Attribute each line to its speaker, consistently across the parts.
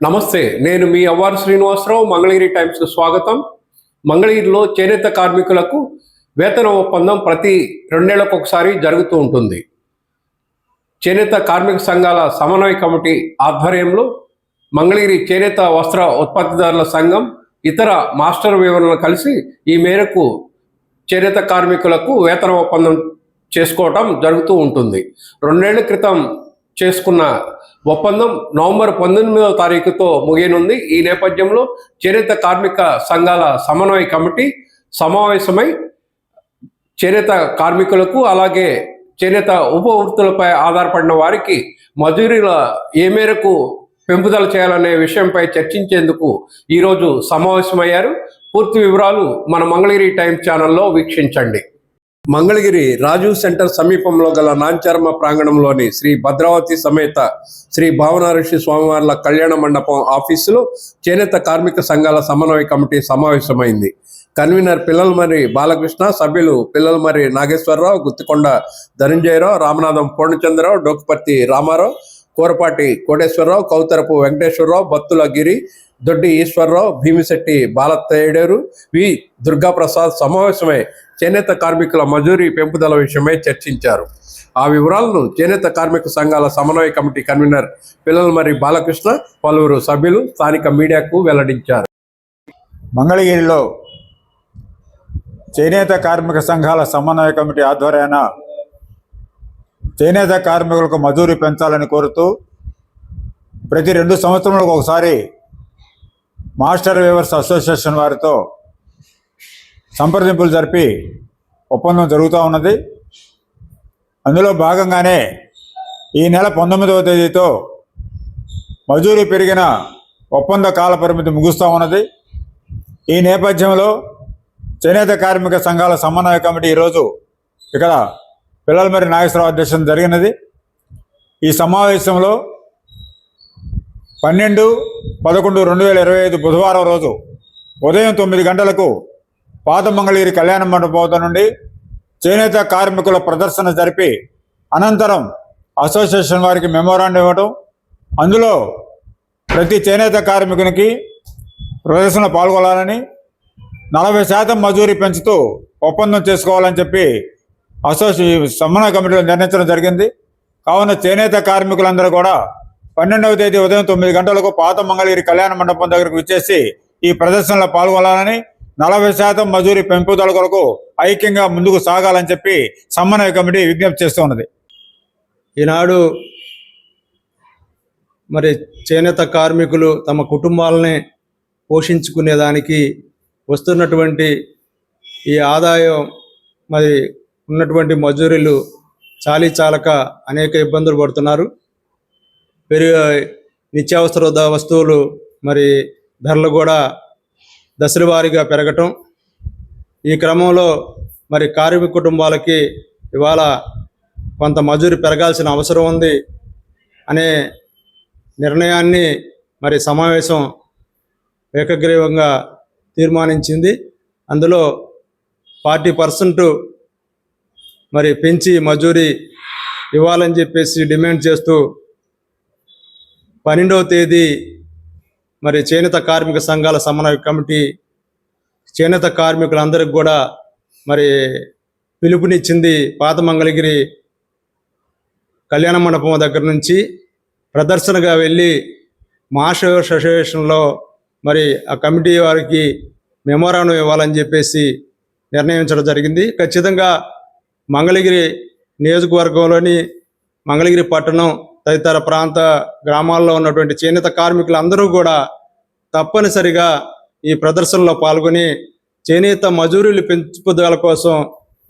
Speaker 1: నమస్తే నేను మీ అవ్వారు శ్రీనివాసరావు మంగళగిరి టైమ్స్కు స్వాగతం. మంగళగిరిలో చేనేత కార్మికులకు వేతన ఒప్పందం ప్రతి రెండేళ్ళకు ఒకసారి జరుగుతూ ఉంటుంది. చేనేత కార్మిక సంఘాల సమన్వయ కమిటీ ఆధ్వర్యంలో మంగళగిరి చేనేత వస్త్ర ఉత్పత్తిదారుల సంఘం ఇతర మాస్టర్ వివరణలు కలిసి ఈ మేరకు చేనేత కార్మికులకు వేతన ఒప్పందం చేసుకోవటం జరుగుతూ ఉంటుంది. రెండేళ్ళ క్రితం చేసుకున్న ఒప్పందం నవంబర్ పంతొమ్మిదవ తారీఖుతో ముగియనుంది. ఈ నేపథ్యంలో చేనేత కార్మిక సంఘాల సమన్వయ కమిటీ సమావేశమై చేనేత కార్మికులకు అలాగే చేనేత ఉప వృత్తులపై ఆధారపడిన వారికి మజూరీల ఏ మేరకు పెంపుదల చేయాలనే విషయంపై చర్చించేందుకు ఈరోజు సమావేశమయ్యారు. పూర్తి వివరాలు మన మంగళగిరి టైమ్స్ ఛానల్లో వీక్షించండి. మంగళగిరి రాజు సెంటర్ సమీపంలో గల నాంచర్మ ప్రాంగణంలోని శ్రీ భద్రావతి సమేత శ్రీ భావనాఋషి స్వామివార్ల కళ్యాణ మండపం ఆఫీసులో చేనేత కార్మిక సంఘాల సమన్వయ కమిటీ సమావేశమైంది. కన్వీనర్ పిల్లలమరి బాలకృష్ణ సభ్యులు పిల్లలమరి నాగేశ్వరరావు గుత్తికొండ ధనంజయరావు రామనాథం పూర్ణచంద్రరావు డోకుపర్తి రామారావు కూరపాటి కోటేశ్వరరావు కౌతరపు వెంకటేశ్వరరావు బత్తుల గిరి దొడ్డి ఈశ్వరరావు భీమిశెట్టి బాలతేడేరు వి దుర్గాప్రసాద్ సమావేశమై చేనేత కార్మికుల మజూరీ పెంపుదల విషయమై చర్చించారు. ఆ వివరాలను చేనేత కార్మిక సంఘాల సమన్వయ కమిటీ కన్వీనర్ పిల్లలమర్రి బాలకృష్ణ పలువురు సభ్యులు స్థానిక మీడియాకు వెల్లడించారు.
Speaker 2: మంగళగిరిలో చేనేత కార్మిక సంఘాల సమన్వయ కమిటీ ఆధ్వర్యాన చేనేత కార్మికులకు మజూరి పెంచాలని కోరుతూ ప్రతి రెండు సంవత్సరములకు ఒకసారి మాస్టర్ వేవర్స్ అసోసియేషన్ వారితో సంప్రదింపులు జరిపి ఒప్పందం జరుగుతూ ఉన్నది. అందులో భాగంగానే ఈ నెల పంతొమ్మిదవ తేదీతో మజూరీ పెరిగిన ఒప్పంద కాల పరిమితి ముగుస్తూ ఉన్నది. ఈ నేపథ్యంలో చేనేత కార్మిక సంఘాల సమన్వయ కమిటీ ఈరోజు ఇక్కడ పిల్లలమరి నాగేశ్వరరావు అధ్యక్షం జరిగినది. ఈ సమావేశంలో పన్నెండు పదకొండు రెండు వేల ఇరవై ఐదు బుధవారం రోజు ఉదయం తొమ్మిది గంటలకు పాత మంగళగిరి కళ్యాణ మండపం వద్ద నుండి చేనేత కార్మికుల ప్రదర్శన జరిపి అనంతరం అసోసియేషన్ వారికి మెమోరాండం ఇవ్వటం అందులో ప్రతి చేనేత కార్మికునికి ప్రదర్శన పాల్గొనాలని నలభై శాతం మజూరీ పెంచుతూ ఒప్పందం చేసుకోవాలని చెప్పి అసోసి సమన్వయ కమిటీలో నిర్ణయించడం జరిగింది. కావున చేనేత కార్మికులందరూ కూడా పన్నెండవ తేదీ ఉదయం తొమ్మిది గంటలకు పాత మంగళగిరి కళ్యాణ మండపం దగ్గరకు విచ్చేసి ఈ ప్రదర్శనలో పాల్గొనాలని నలభై శాతం మజూరీ పెంపుదల కొరకు ఐక్యంగా ముందుకు సాగాలని చెప్పి సమన్వయ కమిటీ విజ్ఞప్తి చేస్తూ ఉన్నది.
Speaker 3: ఈనాడు మరి చేనేత కార్మికులు తమ కుటుంబాలని పోషించుకునేదానికి వస్తున్నటువంటి ఈ ఆదాయం మరి ఉన్నటువంటి మజూరీలు చాలీ చాలక అనేక ఇబ్బందులు పడుతున్నారు. పెరిగే నిత్యావసర వస్తువులు మరి ధరలు కూడా దశల వారీగా పెరగటం. ఈ క్రమంలో మరి కార్మిక కుటుంబాలకి ఇవాళ కొంత మజూరి పెరగాల్సిన అవసరం ఉంది అనే నిర్ణయాన్ని మరి సమావేశం ఏకగ్రీవంగా తీర్మానించింది. అందులో ఫార్టీ పర్సెంట్ మరి పెంచి మజూరి ఇవ్వాలని చెప్పేసి డిమాండ్ చేస్తూ పన్నెండవ తేదీ మరి చేనేత కార్మిక సంఘాల సమన్వయ కమిటీ చేనేత కార్మికులందరికి కూడా మరి పిలుపునిచ్చింది పాత మంగళగిరి కళ్యాణ మండపం దగ్గర నుంచి ప్రదర్శనగా వెళ్ళి మాస్టర్ అసోసియేషన్లో మరి ఆ కమిటీ వారికి మెమోరాండం ఇవ్వాలని చెప్పేసి నిర్ణయించడం జరిగింది. ఖచ్చితంగా మంగళగిరి నియోజకవర్గంలోని మంగళగిరి పట్టణం తదితర ప్రాంత గ్రామాల్లో ఉన్నటువంటి చేనేత కార్మికులందరూ కూడా తప్పనిసరిగా ఈ ప్రదర్శనలో పాల్గొని చేనేత మజూరీలు పెంచుదల కోసం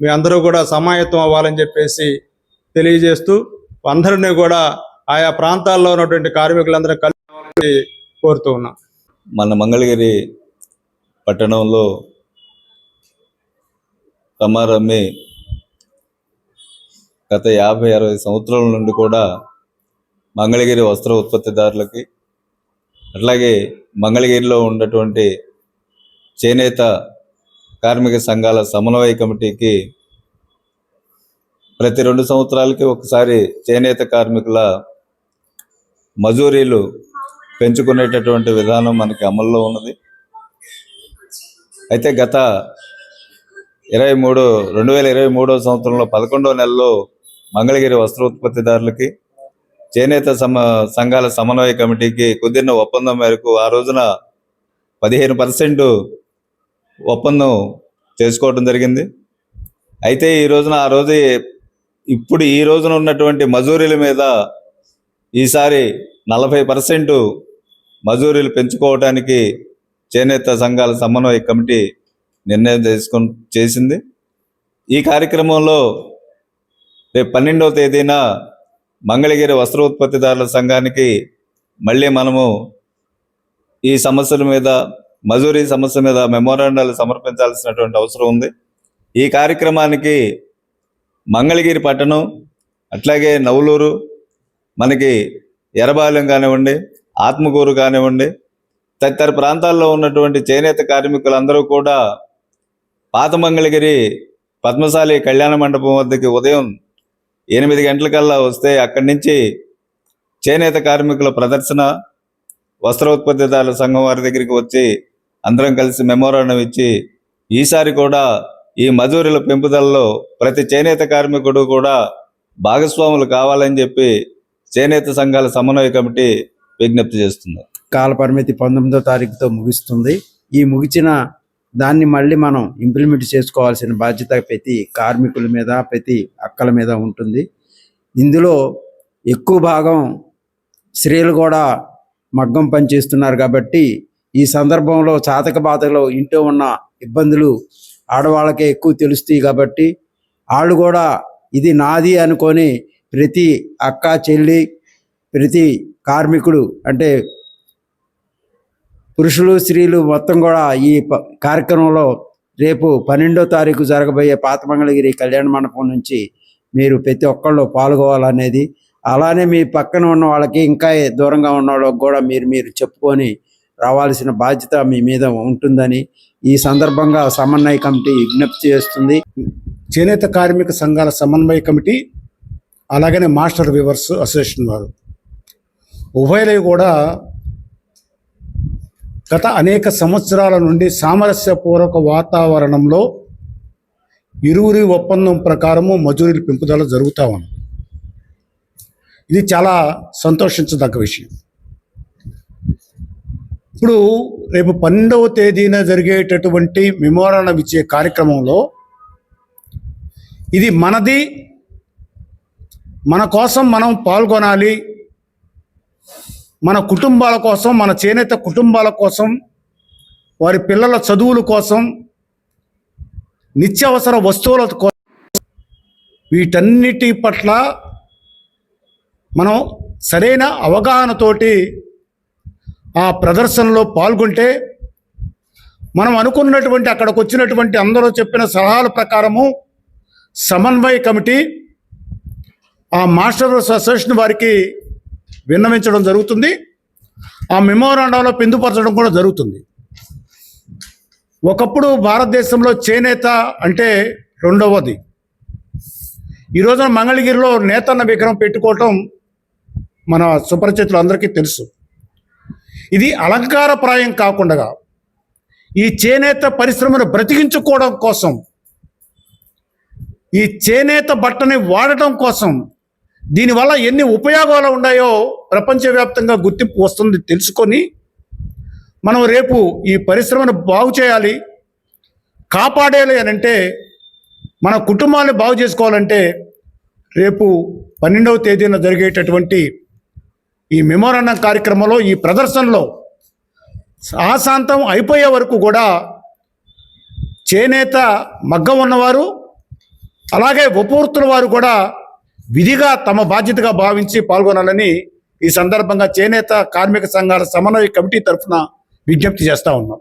Speaker 3: మీ అందరూ కూడా సమాయత్తం అవ్వాలని చెప్పేసి తెలియజేస్తూ అందరినీ కూడా ఆయా ప్రాంతాల్లో ఉన్నటువంటి కార్మికులందరూ కలిసి కోరుతూ ఉన్నాం.
Speaker 4: మన మంగళగిరి పట్టణంలో రమారమ్మి గత యాభై అరవై సంవత్సరాల నుండి కూడా మంగళగిరి వస్త్ర ఉత్పత్తిదారులకి అట్లాగే మంగళగిరిలో ఉన్నటువంటి చేనేత కార్మిక సంఘాల సమన్వయ కమిటీకి ప్రతి రెండు సంవత్సరాలకి ఒకసారి చేనేత కార్మికుల మజూరీలు పెంచుకునేటటువంటి విధానం మనకి అమల్లో ఉన్నది. అయితే గత ఇరవై మూడు రెండు వేల ఇరవై మూడో సంవత్సరంలో పదకొండో నెలలో మంగళగిరి వస్త్ర ఉత్పత్తిదారులకి చేనేత సమ సంఘాల సమన్వయ కమిటీకి కుదిరిన ఒప్పందం మేరకు ఆ రోజున పదిహేను పర్సెంట్ ఒప్పందం చేసుకోవడం జరిగింది. అయితే ఈ రోజున ఆ రోజు ఇప్పుడు ఈ రోజున ఉన్నటువంటి మజూరీల మీద ఈసారి నలభై పర్సెంట్ మజూరీలు పెంచుకోవడానికి చేనేత సంఘాల సమన్వయ కమిటీ నిర్ణయం చేసుకొని చేసింది. ఈ కార్యక్రమంలో రేపు పన్నెండవ తేదీన మంగళగిరి వస్త్ర ఉత్పత్తిదారుల సంఘానికి మళ్ళీ మనము ఈ సమస్యల మీద మజూరీ సమస్య మీద మెమోరాండాలు సమర్పించాల్సినటువంటి అవసరం ఉంది. ఈ కార్యక్రమానికి మంగళగిరి పట్టణం అట్లాగే నవలూరు మనకి ఎర్రబాలెం కానివ్వండి ఆత్మకూరు కానివ్వండి తదితర ప్రాంతాల్లో ఉన్నటువంటి చేనేత కార్మికులందరూ కూడా పాత మంగళగిరి పద్మశాలి కళ్యాణ మండపం వద్దకి ఉదయం ఎనిమిది గంటలకల్లా వస్తే అక్కడి నుంచి చేనేత కార్మికుల ప్రదర్శన వస్త్ర ఉత్పత్తిదారుల సంఘం వారి దగ్గరికి వచ్చి అందరం కలిసి మెమోరాండం ఇచ్చి ఈసారి కూడా ఈ మజూరీల పెంపుదలలో ప్రతి చేనేత కార్మికుడు కూడా భాగస్వాములు కావాలని చెప్పి చేనేత సంఘాల సమన్వయ కమిటీ విజ్ఞప్తి చేస్తుంది
Speaker 5: కాల పరిమితి పంతొమ్మిదో తారీఖుతో ముగుస్తుంది. ఈ ముగిచిన దాన్ని మళ్ళీ మనం ఇంప్లిమెంట్ చేసుకోవాల్సిన బాధ్యత ప్రతి కార్మికుల మీద ప్రతి అక్కల మీద ఉంటుంది. ఇందులో ఎక్కువ భాగం స్త్రీలు కూడా మగ్గం పని చేస్తున్నారు కాబట్టి ఈ సందర్భంలో చాతక బాధలో ఇంట్లో ఉన్న ఇబ్బందులు ఆడవాళ్ళకే ఎక్కువ తెలుస్తాయి కాబట్టి వాళ్ళు కూడా ఇది నాది అనుకొని ప్రతి అక్క చెల్లి ప్రతి కార్మికుడు అంటే పురుషులు స్త్రీలు మొత్తం కూడా ఈ ప- కార్యక్రమంలో రేపు పన్నెండో తారీఖు జరగబోయే పాతమంగళగిరి కళ్యాణ మండపం నుంచి మీరు ప్రతి ఒక్కళ్ళు పాల్గొవాలనేది అలానే మీ పక్కన ఉన్న వాళ్ళకి ఇంకా దూరంగా ఉన్న వాళ్ళకి కూడా మీరు మీరు చెప్పుకొని రావాల్సిన బాధ్యత మీ మీద ఉంటుందని ఈ సందర్భంగా సమన్వయ కమిటీ విజ్ఞప్తి చేస్తుంది.
Speaker 6: చేనేత కార్మిక సంఘాల సమన్వయ కమిటీ అలాగనే మాస్టర్ వివర్స్ అసోసియేషన్ వారు. ఉభయలు కూడా గత అనేక సంవత్సరాల నుండి సామరస్యపూర్వక వాతావరణంలో ఇరువురి ఒప్పందం ప్రకారము మజూరీల పెంపుదల జరుగుతూ ఉంది. ఇది చాలా సంతోషించదగ్గ విషయం. ఇప్పుడు రేపు పన్నెండవ తేదీన జరిగేటటువంటి మెమోరాండం ఇచ్చే కార్యక్రమంలో ఇది మనది మన కోసం మనం పాల్గొనాలి మన కుటుంబాల కోసం మన చేనేత కుటుంబాల కోసం వారి పిల్లల చదువుల కోసం నిత్యావసర వస్తువుల కోసం వీటన్నిటి పట్ల మనం సరైన అవగాహనతోటి ఆ ప్రదర్శనలో పాల్గొంటే మనం అనుకున్నటువంటి అక్కడికి వచ్చినటువంటి అందరూ చెప్పిన సలహాల ప్రకారము సమన్వయ కమిటీ ఆ మాస్టర్ అసోసియేషన్ వారికి విన్నవించడం జరుగుతుంది. ఆ మెమోరాండంలో పొందుపరచడం కూడా జరుగుతుంది. ఒకప్పుడు భారతదేశంలో చేనేత అంటే రెండవది. ఈ రోజున మంగళగిరిలో నేతన్న విగ్రహం పెట్టుకోవటం మన సుపరిచితులు అందరికీ తెలుసు. ఇది అలంకారప్రాయం కాకుండా ఈ చేనేత పరిశ్రమను బ్రతికించుకోవడం కోసం ఈ చేనేత బట్టని వాడటం కోసం దీనివల్ల ఎన్ని ఉపయోగాలు ఉన్నాయో ప్రపంచవ్యాప్తంగా గుర్తింపు వస్తుంది తెలుసుకొని మనం రేపు ఈ పరిశ్రమను బాగు చేయాలి. కాపాడేయాలి అని అంటే మన కుటుంబాన్ని బాగు చేసుకోవాలంటే రేపు పన్నెండవ తేదీన జరిగేటటువంటి ఈ మెమోరాండం కార్యక్రమంలో ఈ ప్రదర్శనలో ఆశాంతం అయిపోయే వరకు కూడా చేనేత మగ్గం ఉన్నవారు అలాగే ఉపవృత్తుల వారు కూడా విధిగా తమ బాధ్యతగా భావించి పాల్గొనాలని ఈ సందర్భంగా చేనేత కార్మిక సంఘాల సమన్వయ కమిటీ తరఫున విజ్ఞప్తి చేస్తా ఉన్నాం.